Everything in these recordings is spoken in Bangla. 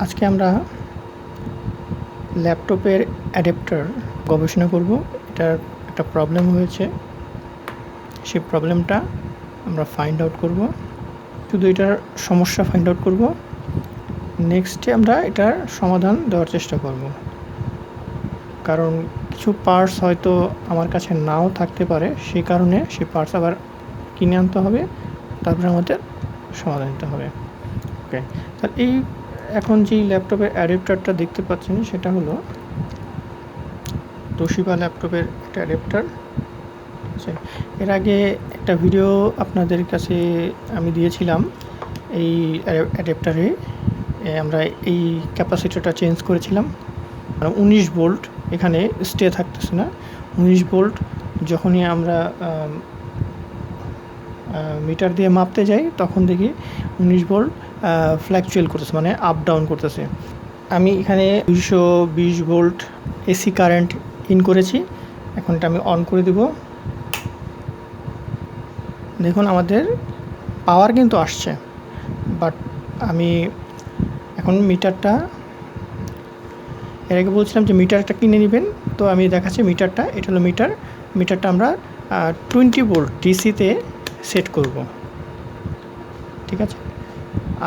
আজকে আমরা ল্যাপটপের অ্যাডাপ্টার গবেষণা করব। এটার একটা প্রবলেম হয়েছে। সেই প্রবলেমটা আমরা ফাইন্ড আউট করব। শুধু এটার সমস্যা ফাইন্ড আউট করব। নেক্সটে আমরা এটার সমাধান দেওয়ার চেষ্টা করব। কারণ কিছু পার্টস হয়তো আমার কাছে নাও থাকতে পারে। সেই কারণে সেই পার্টস আবার কিনে আনতে হবে। তারপরে আমাদের সমাধান দিতে হবে। ওকে তাহলে এই এখন যেই ল্যাপটপের অ্যাডাপ্টারটা দেখতে পাচ্ছেন সেটা হলো তোশিবা ল্যাপটপের একটা অ্যাডাপ্টার। আছে এর আগে একটা ভিডিও আপনাদের কাছে আমি দিয়েছিলাম এই অ্যাডাপ্টারে। আমরা এই ক্যাপাসিটারটা চেঞ্জ করেছিলাম। উনিশ ভোল্ট এখানে স্টে থাকতেছে না। উনিশ ভোল্ট যখনই আমরা মিটার দিয়ে মাপতে যাই, তখন দেখি উনিশ ভোল্ট ফ্ল্যাকচুয়েল করতেছে মানে আপ ডাউন করতেছে। আমি এখানে দুশো বিশ ভোল্ট এসি কারেন্ট ইন করেছি। এখন এটা আমি অন করে দিব। দেখুন, আমাদের পাওয়ার কিন্তু আসছে বাট আমি এখন মিটারটা, এর আগে বলছিলাম যে মিটারটা কিনে নেবেন, তো আমি দেখাচ্ছি মিটারটা, এটা হলো মিটার। মিটারটা আমরা টোয়েন্টি ভোল্ট ডিসিতে সেট করব। ঠিক আছে?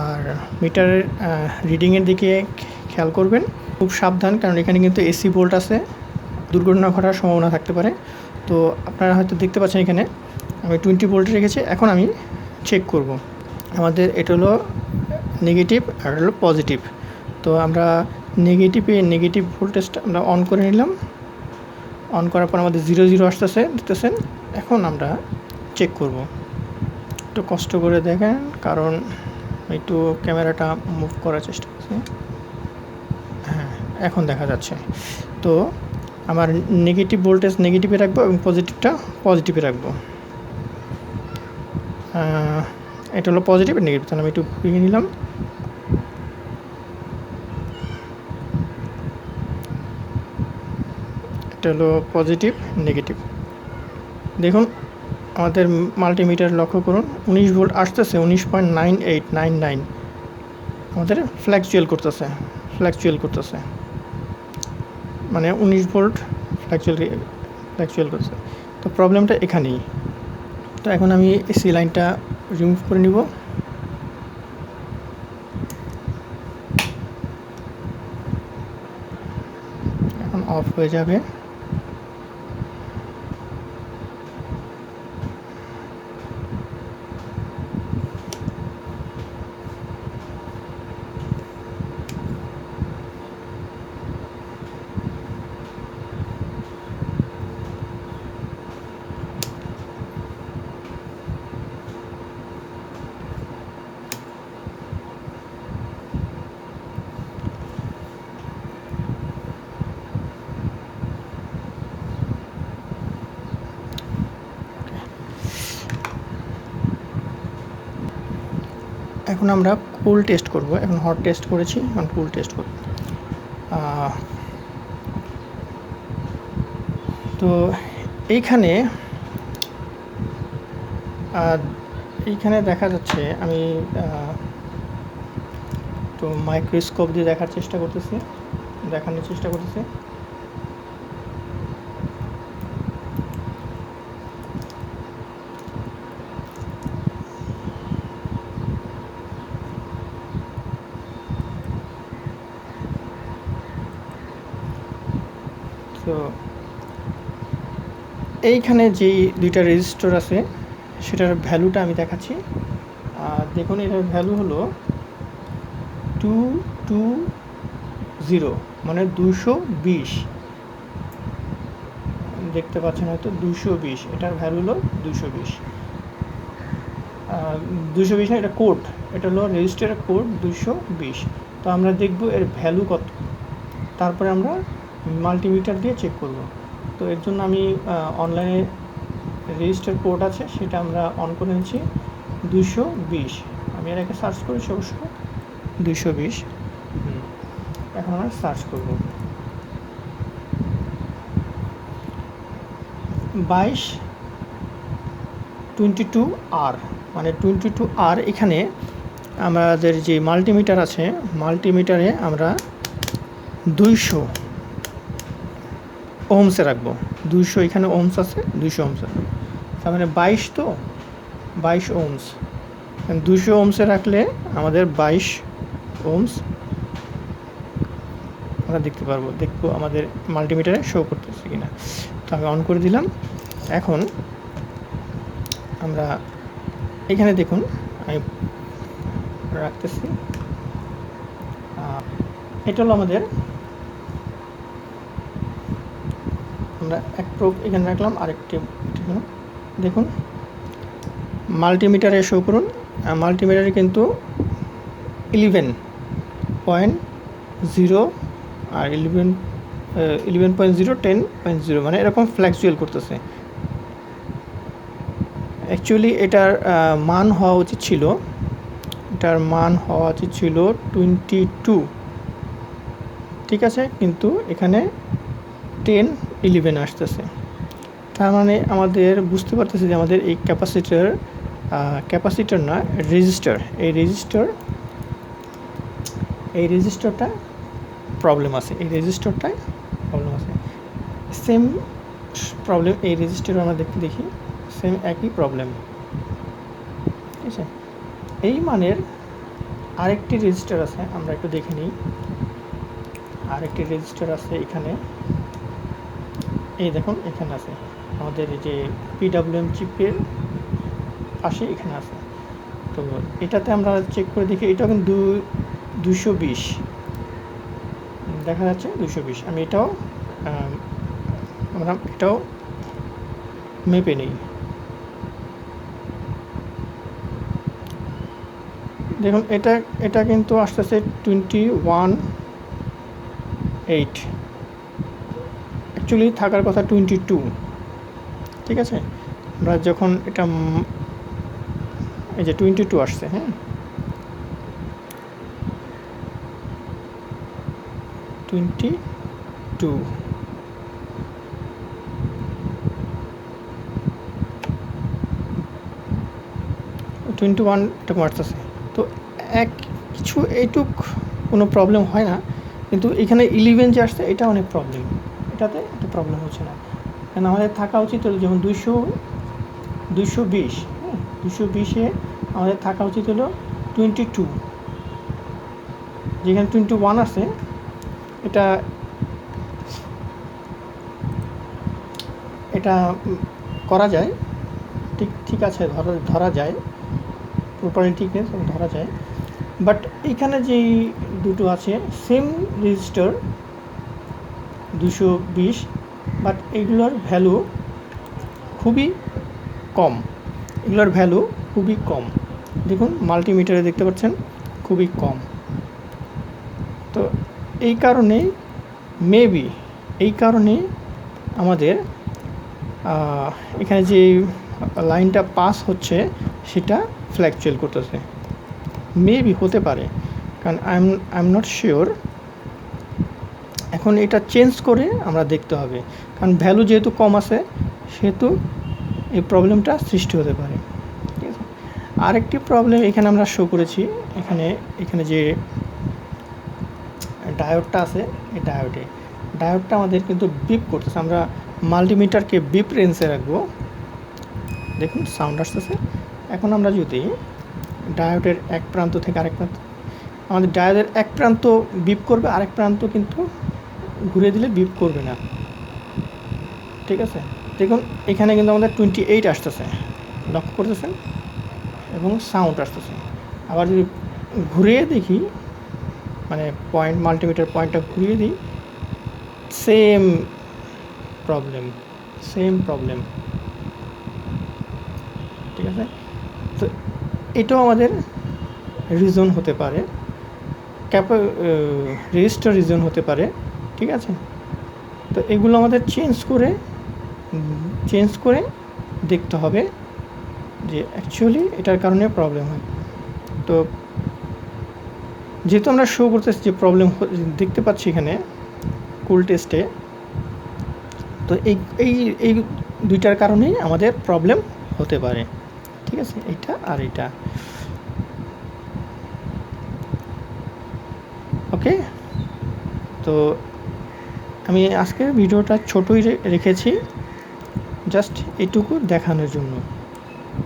আর মিটারের রিডিংয়ের দিকে খেয়াল করবেন। খুব সাবধান, কারণ এখানে কিন্তু এসি ভোল্ট আছে। দুর্ঘটনা ঘটার সম্ভাবনা থাকতে পারে। তো আপনারা হয়তো দেখতে পাচ্ছেন এখানে, আমি টোয়েন্টি ভোল্ট রেখেছি। এখন আমি চেক করব। আমাদের এটা হলো নেগেটিভ আর হলো পজিটিভ তো আমরা নেগেটিভে নেগেটিভ ভোল্টেজটা আমরা অন করে নিলাম। অন করার পর আমাদের জিরো জিরো আসতেছে, দেখতেছেন? এখন আমরা চেক করব। একটু কষ্ট করে দেখেন, কারণ একটু ক্যামেরাটা মুভ করার চেষ্টা করছি। হ্যাঁ এখন দেখা যাচ্ছে। তো আমার নেগেটিভ ভোল্টেজ নেগেটিভে রাখব এবং পজিটিভটা পজিটিভে রাখব। এটা হলো পজিটিভ নেগেটিভ তাহলে আমি একটু ভেঙে নিলাম। এটা হলো পজিটিভ নেগেটিভ দেখুন আমাদের মাল্টিমিটার লক্ষ্য করুন, উনিশ ভোল্ট আসতেছে, উনিশ point nine eight nine nine. আমাদের ফ্ল্যাকচুয়াল করতেছে ফ্ল্যাকচুয়াল করতেছে। মানে উনিশ ভোল্ট ফ্ল্যাকচুয়াল ফ্ল্যাকচুয়াল করতেছে। তো প্রবলেমটা এখানেই। তো এখন আমি এসি লাইনটা রিমুভ করে নিব। এখন অফ হয়ে যাবে। এখন আমরা কুল টেস্ট করব। এখন হট টেস্ট করেছি, এখন কুল টেস্ট করব। তো এইখানে এইখানে দেখা যাচ্ছে আমি তো মাইক্রোস্কোপ দিয়ে দেখার চেষ্টা করতেছি, দেখানোর চেষ্টা করতেছি। তো এইখানে যেই দুইটা রেজিস্টার আছে, সেটার ভ্যালুটা আমি দেখাচ্ছি। দেখুন, এটার ভ্যালু হলো টু টু জিরো মানে দুশো বিশ। দেখতে পাচ্ছেন হয়তো দুশো বিশ, এটার ভ্যালু হলো দুশো বিশ। দুশো বিশ না, এটা কোড এটা হলো রেজিস্টারের কোড দুশো বিশ। তো আমরা দেখব এর ভ্যালু কত। তারপরে আমরা মাল্টিমিটার দিয়ে চেক করব। তো এর জন্য আমি অনলাইনে রেজিস্টার পোর্ট আছে, সেটা আমরা অন করে নিচ্ছি। দুশো বিশ। আমি এর আগে সার্চ করেছি অবশ্য। দুশো বিশ। এখন আমরা সার্চ করব। বাইশ, টোয়েন্টি টু আর। মানে টোয়েন্টি টু আর এখানে আমাদের যে মাল্টিমিটার আছে মাল্টিমিটারে আমরা দুইশো ওমসে রাখব। দুইশো এখানে ওমস আছে, দুইশো ওমস তার মানে বাইশ তো? বাইশ ওমস দুশো ওমসে রাখলে আমাদের বাইশ ওমস আমরা দেখতে পারব। দেখব আমাদের মাল্টিমিটারে শো করতেছে কিনা। তো আমি অন করে দিলাম। এখন আমরা এখানে দেখুন, আমি রাখতেছি। এটা হলো আমাদের আমরা এক প্রোব এখানে রাখলাম, আরেকটি। দেখুন মাল্টিমিটারে শো করুন মাল্টিমিটারে কিন্তু ইলেভেন পয়েন্ট জিরো আর eleven eleven point zero ten point zero মানে এরকম ফ্ল্যাকচুয়েল করতেছে। অ্যাকচুয়ালি এটার মান হওয়া উচিত ছিল, এটার মান হওয়া উচিত ছিল টোয়েন্টি টু ঠিক আছে? কিন্তু এখানে টেন ইলেভেন আসতেছে। তার মানে আমাদের বুঝতে পারতেছি যে আমাদের এই ক্যাপাসিটার ক্যাপাসিটার না রেজিস্টার এই রেজিস্টার এই রেজিস্টারটা প্রবলেম আছে। এই রেজিস্টারটায় প্রবলেম আছে। সেম প্রবলেম এই রেজিস্টার আমরা দেখতে দেখি সেম একই প্রবলেম ঠিক আছে? এই মানের আরেকটি রেজিস্টার আছে, আমরা একটু দেখে নিই। আরেকটি রেজিস্টার আছে এখানে। এই দেখুন, এখানে আছে। আমাদের এই যে পিডাব্লিউএম চিপের পাশে এখানে আছে। তো এটাতে আমরা চেক করে দেখি এটা কিন্তু দু, দুশো বিশ। দেখা যাচ্ছে দুশো বিশ। আমি এটাও আমরা এটাও মেপে নিই। দেখুন, এটা এটা কিন্তু আসতেছে টোয়েন্টি ওয়ান এইট অ্যাকচুয়ালি থাকার কথা টোয়েন্টি টু ঠিক আছে? আমরা যখন এটা এই যে টোয়েন্টি টু আসছে হ্যাঁ? টোয়েন্টি টু টোয়েন্টি ওয়ান এটা মারতেছে তো এক কিছু এইটুক কোনো প্রবলেম হয় না, কিন্তু এখানে ইলেভেন যে আসছে এটা অনেক প্রবলেম এটাতে প্রবলেম হচ্ছে না। কারণ আমাদের থাকা উচিত হলো যেমন দুইশো দুইশো বিশ দুশো বিশে আমাদের থাকা উচিত হলো টোয়েন্টি টু যেখানে টোয়েন্টি ওয়ান আছে, এটা এটা করা যায়। ঠিক ঠিক আছে, ধরা ধরা যায়। প্রপারলি ঠিক নেই ধরা যায়। বাট এখানে যেই দুটো আছে সেম রেজিস্টার দুশো বিশ বাট এগুলোর ভ্যালু খুবই কম। এগুলোর ভ্যালু খুবই কম। দেখুন মাল্টিমিটারে দেখতে পাচ্ছেন, খুবই কম। তো এই কারণে মেবি এই কারণে আমাদের এখানে যে লাইনটা পাস হচ্ছে, সেটা ফ্ল্যাকচুয়াল করতেছে। মেবি হতে পারে। কারণ I am I am not sure এখন এটা চেঞ্জ করে আমরা দেখতে হবে। কারণ ভ্যালু যেহেতু কম আছে, সেহেতু এই প্রবলেমটা সৃষ্টি হতে পারে। ঠিক আছে? আরেকটি প্রবলেম এখানে আমরা শো করেছি। এখানে এখানে যে ডায়োডটা আছে, এই ডায়োডে ডায়োডটা আমাদের কিন্তু বিপ করতেছে। আমরা মাল্টিমিটারকে বিপ রেঞ্জে রাখব। দেখুন সাউন্ড আসতেছে। এখন আমরা যদি ডায়োডের এক প্রান্ত থেকে আরেক প্রান্ত আমাদের ডায়োডের এক প্রান্ত বিপ করবে, আরেক প্রান্ত কিন্তু ঘুরে দিলে বিপ করবে না। ঠিক আছে? দেখুন, এখানে কিন্তু আমাদের টোয়েন্টি এইট আসতেছে। লক্ষ্য করতেছেন? এবং সাউন্ড আসতেছে। আবার যদি ঘুরিয়ে দেখি মানে পয়েন্ট মাল্টিমিটার পয়েন্টটা ঘুরিয়ে দিই সেম প্রবলেম সেম প্রবলেম ঠিক আছে? তো এটাও আমাদের রিজন হতে পারে। ক্যাপ রেজিস্টার রিজন হতে পারে। ঠিক আছে? তো এগুলো আমাদের চেঞ্জ করে চেঞ্জ করে দেখতে হবে যে অ্যাকচুয়ালি এটার কারণে প্রবলেম হয়। তো যেহেতু আমরা শো করতেছি যে প্রবলেম দেখতে পাচ্ছি এখানে কুল টেস্টে তো এই এই এই দুইটার কারণেই আমাদের প্রবলেম হতে পারে। ঠিক আছে? এটা আর এটা। ওকে তো আমি আজকের ভিডিওটা ছোটোই রেখেছি জাস্ট এটুকু দেখানোর জন্য।